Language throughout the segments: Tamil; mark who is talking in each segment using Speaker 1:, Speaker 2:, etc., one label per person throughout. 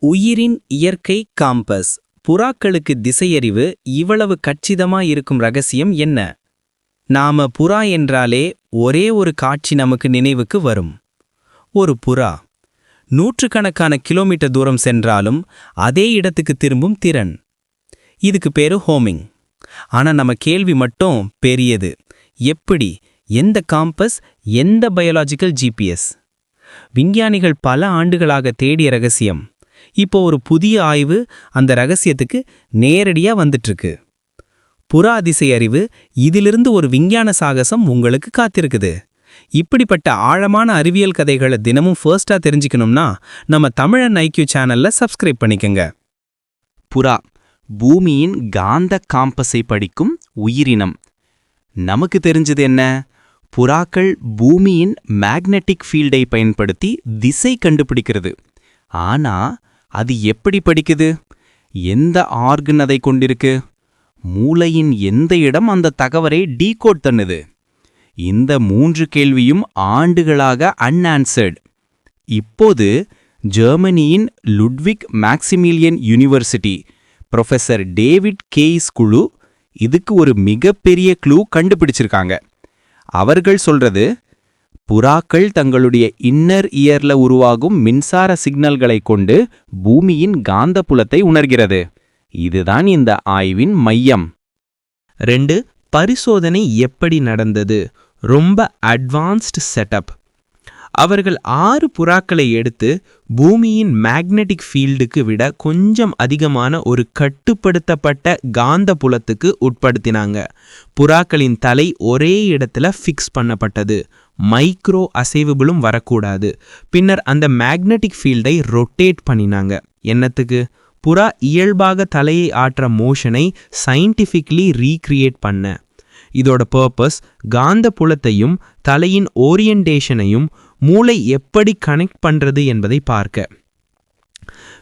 Speaker 1: உயிரின் இயற்கை காம்பஸ். புறாக்களுக்கு திசையறிவு இவ்வளவு கச்சிதமா இருக்கும் ரகசியம் என்ன? நாம புறா என்றாலே ஒரே ஒரு காட்சி நமக்கு நினைவுக்கு வரும். ஒரு புறா. நூற்றுக்கணக்கான கிலோமீட்டர் தூரம் சென்றாலும் அதே இடத்துக்கு திரும்பும் திறன். இதுக்கு பேரு ஹோமிங். ஆனா நம்ம கேள்வி மட்டும் பெரியது. எப்படி? எந்த காம்பஸ்? எந்த பயாலாஜிக்கல் ஜிபிஎஸ்? விஞ்ஞானிகள் பல ஆண்டுகளாக தேடிய ரகசியம். இப்போ ஒரு புதிய ஆய்வு அந்த ரகசியத்துக்கு நேரடியா வந்துட்டுருக்கு புறா அதிசய அறிவு இதிலிருந்து ஒரு விஞ்ஞான சாகசம் உங்களுக்கு காத்திருக்குது. இப்படிப்பட்ட ஆழமான அறிவியல் கதைகளை தினமும் ஃபர்ஸ்டாக தெரிஞ்சுக்கணும்னா நம்ம தமிழன் ஐக்யூ சேனல்ல சப்ஸ்கிரைப் பண்ணிக்கங்க.
Speaker 2: புறா பூமியின் காந்த காம்பஸை படிக்கும் உயிரினம். நமக்கு தெரிஞ்சது என்ன? புறாக்கள் பூமியின் மேக்னெட்டிக் ஃபீல்டை பயன்படுத்தி திசை கண்டுபிடிக்கிறது. ஆனா அது எப்படி படிக்குது? எந்த ஆர்கன் அதை கொண்டிருக்கு? மூளையின் எந்த இடம் அந்த தகவலை டீகோட் தன்னுது இந்த மூன்று கேள்வியும் ஆண்டுகளாக அன்ஆன்சர்ட் இப்போது ஜெர்மனியின் Ludwig Maximilian university professor David Keays குழு இதுக்கு ஒரு மிகப்பெரிய க்ளூ கண்டுபிடிச்சிருக்காங்க. அவர்கள் சொல்றது புறாக்கள் தங்களுடைய இன்னர் இயர்ல உருவாகும் மின்சார சிக்னல்களை கொண்டு பூமியின் காந்த புலத்தை உணர்கிறது. இதுதான் இந்த ஆய்வின் மையம்.
Speaker 3: ரெண்டு பரிசோதனை எப்படி நடந்தது? ரொம்ப அட்வான்ஸ்டு செட்டப். அவர்கள் ஆறு புறாக்களை எடுத்து பூமியின் மேக்னெட்டிக் ஃபீல்டுக்கு விட கொஞ்சம் அதிகமான ஒரு கட்டுப்படுத்தப்பட்ட காந்த புலத்துக்கு உட்படுத்தினாங்க. புறாக்களின் தலை ஒரே இடத்துல ஃபிக்ஸ் பண்ணப்பட்டது. மைக்ரோ அசைவுகளும் வரக்கூடாது. பின்னர் அந்த மேக்னெட்டிக் ஃபீல்டை ரொட்டேட் பண்ணினாங்க. என்னத்துக்கு? புறா இயல்பாக தலையை ஆற்ற மோஷனை சயின்டிஃபிக்லி ரீக்ரியேட் பண்ண. இதோட பர்பஸ் காந்த புலத்தையும் தலையின் ஓரியன்டேஷனையும் மூளை எப்படி கனெக்ட் பண்ணுறது என்பதை பார்க்க.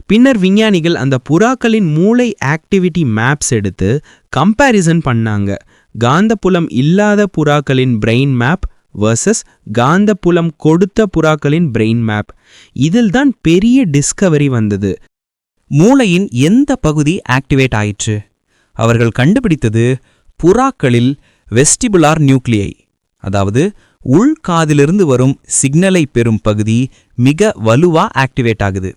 Speaker 3: பின்னர் விஞ்ஞானிகள் அந்த புறாக்களின் மூளை ஆக்டிவிட்டி மேப்ஸ் எடுத்து கம்பேரிசன் பண்ணாங்க. காந்தப்புலம் இல்லாத புறாக்களின் பிரெயின் மேப் வர்சஸ் காந்தப்புலம் கொடுத்த புறாக்களின் பிரெயின் மேப் இதில் தான் பெரிய டிஸ்கவரி வந்தது.
Speaker 1: மூளையின் எந்த பகுதி ஆக்டிவேட் ஆயிற்று? அவர்கள் கண்டுபிடித்தது புறாக்களில் வெஸ்டிபுலார் நியூக்ளியை அதாவது உள்காதிலிருந்து வரும் சிக்னலை பெறும் பகுதி மிக வலுவா ஆக்டிவேட் ஆகுது.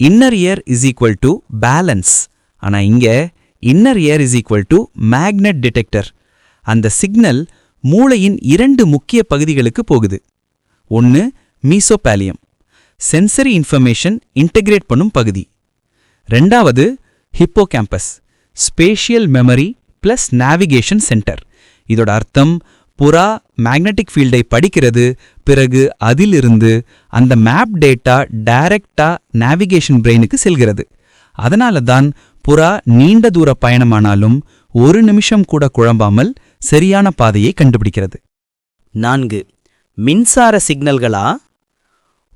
Speaker 1: Inner ear is equal to balance ஆனா இங்க inner ear is equal to magnet detector அந்த சிக்னல் மூளையின் இரண்டு முக்கிய பகுதிகளுக்கு போகுது. ஒன்று மீசோபாலியம் சென்சரி இன்ஃபர்மேஷன் இன்டெகிரேட் பண்ணும் பகுதி. ரெண்டாவது hippocampus spatial memory plus navigation centre இதோட அர்த்தம் புறா மேக்னெட்டிக் ஃபீல்டை படிக்கிறது பிறகு அதிலிருந்து அந்த மேப் டேட்டா டைரக்டா நேவிகேஷன் பிரெயினுக்கு செல்கிறது. அதனால தான் புறா நீண்ட தூர பயணமானாலும் ஒரு நிமிஷம் கூட குழம்பாமல் சரியான பாதையை கண்டுபிடிக்கிறது. நான்கு. மின்சார சிக்னல்களா?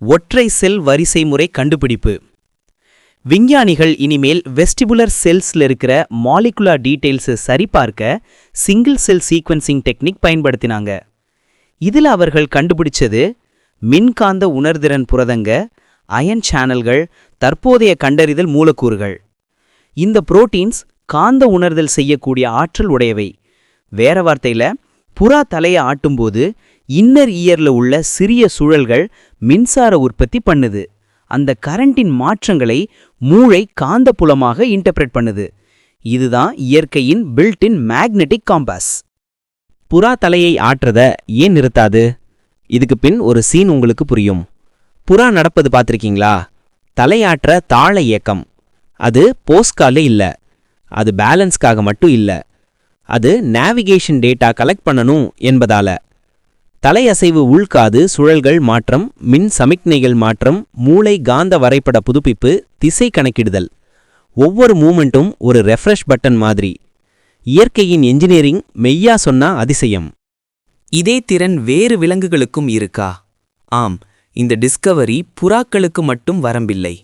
Speaker 1: ஒற்றை செல் வரிசை முறை கண்டுபிடிப்பு. விஞ்ஞானிகள் இனிமேல் வெஸ்டிபுலர் செல்ஸ்ல இருக்கிற மாலிகுலா டீடைல்ஸை சரிபார்க்க சிங்கிள் செல் சீக்வன்சிங் டெக்னிக் பயன்படுத்தினாங்க. இதில் அவர்கள் கண்டுபிடிச்சது மின்காந்த உணர்திறன் புரதங்க அயன் சேனல்கள் தற்போதைய கண்டறிதல் மூலக்கூறுகள். இந்த புரோட்டீன்ஸ் காந்த உணர்தல் செய்யக்கூடிய ஆற்றல் உடையவை. வேற வார்த்தையில் புறா தலையை ஆட்டும்போது இன்னர் இயரில் உள்ள சிறிய சுழல்கள் மின்சார உற்பத்தி பண்ணுது. அந்த கரண்டின் மாற்றங்களை மூளை காந்தப்புலமாக இன்டர்பிரட் பண்ணுது. இதுதான் இயற்கையின் பில்டின் மேக்னெட்டிக் காம்பாஸ் புறா தலையை ஆற்றத ஏன் நிறுத்தாது? இதுக்கு பின் ஒரு சீன் உங்களுக்கு புரியும். புறா நடப்பது பார்த்துருக்கீங்களா? தலையாற்ற தாழ இயக்கம். அது போஸ்கால இல்லை. அது பேலன்ஸ்க்காக மட்டும் இல்லை. அது நேவிகேஷன் டேட்டா கலெக்ட் பண்ணணும் என்பதால. தலையசைவு உள்காது சுழல்கள் மாற்றம் மின் சமிக்ஞைகள் மாற்றம் மூளை காந்த வரைபட புதுப்பிப்பு திசை கணக்கிடுதல். ஒவ்வொரு மூமெண்ட்டும் ஒரு ரெஃப்ரெஷ் பட்டன் மாதிரி. இயற்கையின் என்ஜினியரிங் மெய்யா சொன்னா அதிசயம். இதே திறன் வேறு விலங்குகளுக்கும் இருக்கா? ஆம் இந்த டிஸ்கவரி புறாக்களுக்கு மட்டும் வரம்பில்லை.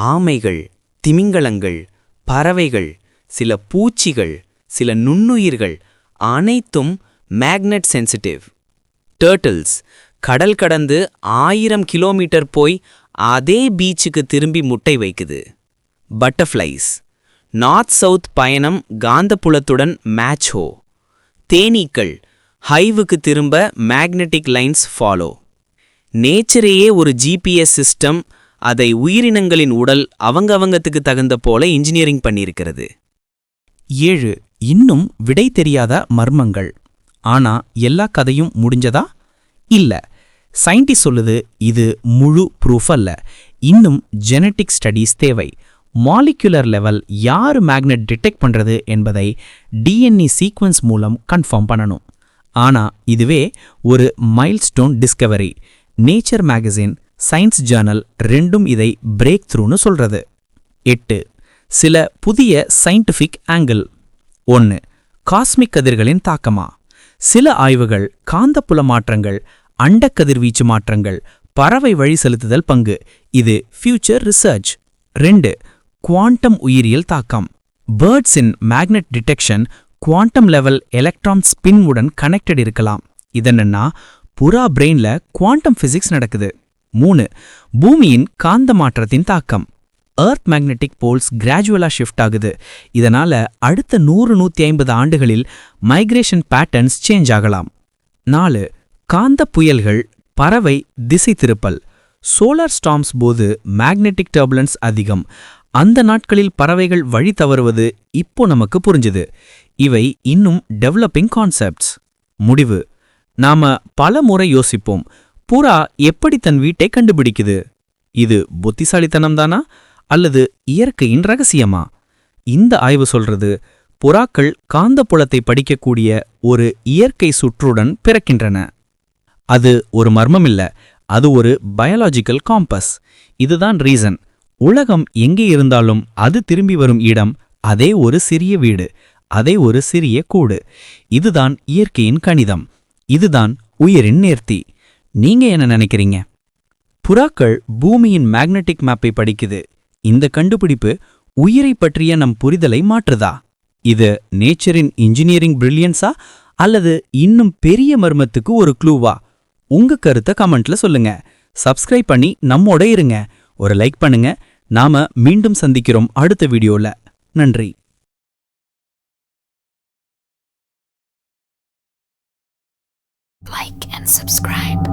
Speaker 1: ஆமைகள் திமிங்கலங்கள் பறவைகள் சில பூச்சிகள் சில நுண்ணுயிர்கள் அனைத்தும் மேக்னெட் சென்சிட்டிவ் டேர்ட்டில்ஸ் கடல் கடந்து ஆயிரம் கிலோமீட்டர் போய்
Speaker 2: அதே பீச்சுக்கு திரும்பி முட்டை வைக்குது. பட்டர்ஃப்ளைஸ் நார்த் சவுத் பயணம் காந்தப்புலத்துடன் மேட்ச் ஹோ தேனீக்கள் ஹைவுக்கு திரும்ப மேக்னெட்டிக் லைன்ஸ் ஃபாலோ நேச்சரையே ஒரு ஜிபிஎஸ் சிஸ்டம் அதை உயிரினங்களின் உடல் அவங்கவங்கத்துக்கு தகுந்த போல இன்ஜினியரிங் பண்ணியிருக்கிறது.
Speaker 1: ஏழு இன்னும் விடை தெரியாத மர்மங்கள். ஆனா எல்லா கதையும் முடிஞ்சதா? இல்ல. சயின்டிஸ்ட் சொல்லுது இது முழு ப்ரூஃப் அல்ல. இன்னும் ஜெனட்டிக் ஸ்டடீஸ் தேவை. மாலிகுலர் லெவல் யார் மேக்னெட் டிடெக்ட் பண்றது என்பதை டிஎன்ஏ சீக்வன்ஸ் மூலம் கன்ஃபார்ம் பண்ணணும். ஆனா இதுவே ஒரு milestone discovery Nature magazine Science journal ரெண்டும் இதை பிரேக் த்ரூன்னு சொல்றது. எட்டு. சில புதிய சயின்டிஃபிக் ஆங்கிள் ஒன்று காஸ்மிக் கதிர்களின் தாக்கமா? சில ஆய்வுகள் காந்தப்புல மாற்றங்கள் அண்டக்கதிர்வீச்சு மாற்றங்கள் பறவை வழி செலுத்துதல் பங்கு இது ஃபியூச்சர் ரிசர்ச் ரெண்டு குவாண்டம் உயிரியல் தாக்கம். Birds in magnet detection quantum level electron spin உடன் கனெக்டட் இருக்கலாம். இதென்னன்னா புறா பிரெயின்ல குவாண்டம் பிசிக்ஸ் நடக்குது. மூணு பூமியின் காந்த மாற்றத்தின் தாக்கம். Earth magnetic poles gradually shift ஆகுது. இதனால அடுத்த நூறு நூத்தி ஐம்பது ஆண்டுகளில் மைக்ரேஷன் பேட்டர்ன்ஸ் சேஞ்ச் ஆகலாம். நாலு காந்த புயல்கள் பறவை திசை திருப்பல். சோலார் ஸ்டார்ம்ஸ் போது மேக்னெட்டிக் டர்புலன்ஸ் அதிகம். அந்த நாட்களில் பறவைகள் வழி தவறுவது இப்போ நமக்கு புரிஞ்சுது. இவை இன்னும் டெவலப்பிங் கான்செப்ட்ஸ் முடிவு. நாம பல முறை யோசிப்போம். புறா எப்படி தன் வீட்டை கண்டுபிடிக்குது? இது புத்திசாலித்தனம்தானா? அல்லது இயற்கையின் ரகசியமா? இந்த ஆய்வு சொல்றது புறாக்கள் காந்தப்புலத்தை படிக்கக்கூடிய ஒரு இயற்கை சுற்றுடன் பிறக்கின்றன. அது ஒரு மர்மமில்ல அது ஒரு பயாலாஜிக்கல் காம்பஸ் இதுதான் ரீசன் உலகம் எங்கே இருந்தாலும் அது திரும்பி வரும் இடம் அதே ஒரு சிறிய வீடு அதே ஒரு சிறிய கூடு. இதுதான் இயற்கையின் கணிதம். இதுதான் உயிரின் நேர்த்தி. நீங்க என்ன நினைக்கிறீங்க? புறாக்கள் பூமியின் மேக்னெட்டிக் மேப்பை படிக்குது. இந்த கண்டுபிடிப்பு உயிரை பற்றிய நம் புரிதலை மாற்றுதா? இது நேச்சரின் இன்ஜினியரிங் பிரில்லியன்ஸா அல்லது இன்னும் பெரிய மர்மத்துக்கு ஒரு க்ளூவா உங்க கருத்தை கமெண்ட்ல சொல்லுங்க. சப்ஸ்கிரைப் பண்ணி நம்மோட இருங்க. ஒரு லைக் பண்ணுங்க. நாம மீண்டும் சந்திக்கிறோம் அடுத்த வீடியோல. நன்றி.
Speaker 4: Like and subscribe.